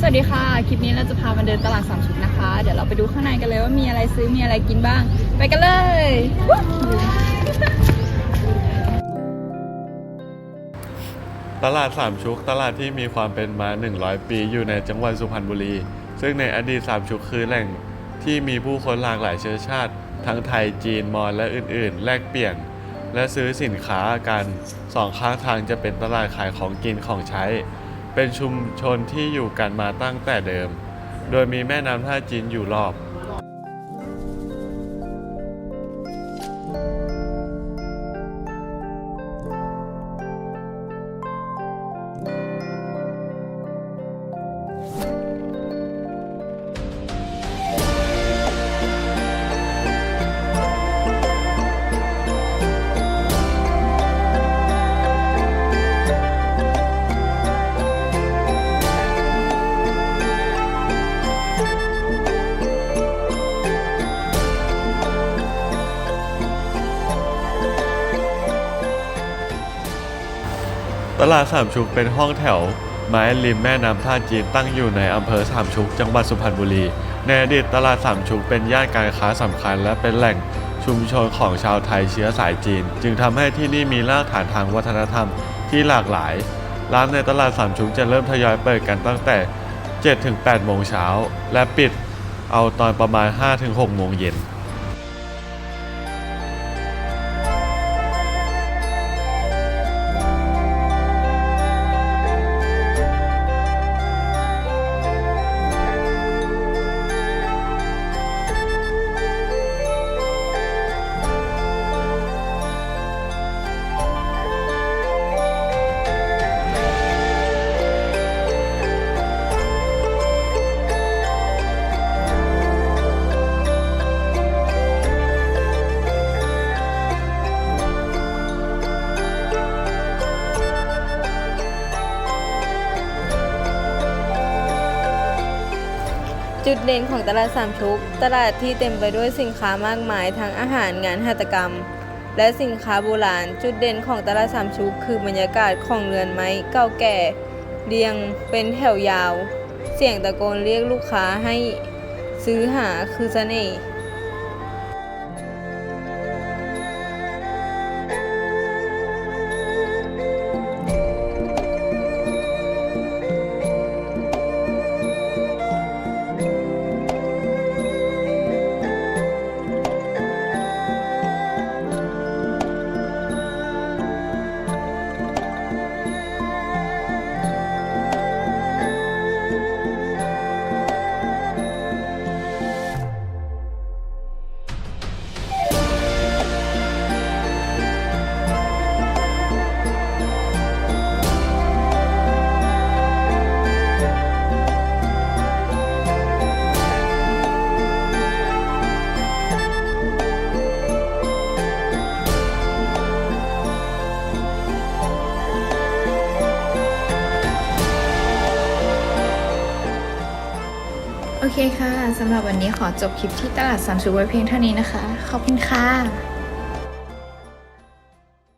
สวัสดีค่ะ คลิปนี้เราจะพามาเดินตลาดสามชุกนะคะ เดี๋ยวเราไปดูข้างในกันเลยว่ามีอะไรซื้อมีอะไรกินบ้าง ไปกันเลย ตลาดสามชุก ตลาดที่มีความเป็นมา 100 ปีอยู่ในจังหวัดสุพรรณบุรี ซึ่งในอดีตสามชุกคือแหล่งที่มีผู้คนหลากหลายเชื้อชาติ ทั้งไทยจีนมอญและอื่น ๆ แลกเปลี่ยน และซื้อสินค้ากันสองข้างทางจะเป็นตลาดขายของกินของใช้ เป็นชุมชนที่อยู่กันมาตั้งแต่เดิม โดยมีแม่น้ำท่าจีนอยู่รอบ ตลาดสามชุกเป็นห้องแถว ไม้ริมแม่น้ำท่าจีนตั้งอยู่ในอำเภอสามชุกจังหวัดสุพรรณบุรี ในอดีตตลาดสามชุกเป็นย่านการค้าสำคัญ และเป็นแหล่งชุมชนของชาวไทยเชื้อสายจีน จึงทำให้ที่นี่มีรากฐานทางวัฒนธรรมที่หลากหลาย ร้านในตลาดสามชุกจะเริ่มทยอยเปิดกันตั้งแต่ 7-8 โมงเช้า และปิดเอาตอนประมาณ 5-6 โมงเย็น จุดเด่นของตลาดสามชุก ตลาดที่เต็มไปด้วยสินค้ามากมายทั้งอาหารงานหัตถกรรม และสินค้าโบราณ จุดเด่นของตลาดสามชุก คือบรรยากาศของเรือนไม้เก่าแก่ เรียงเป็นแถวยาว เสียงตะโกนเรียกลูกค้าให้ซื้อหาคือเสน่ห์ โอเคค่ะ สำหรับวันนี้ขอจบคลิปที่ตลาดสามชุกไว้เพียงเท่านี้นะคะ ขอบคุณค่ะ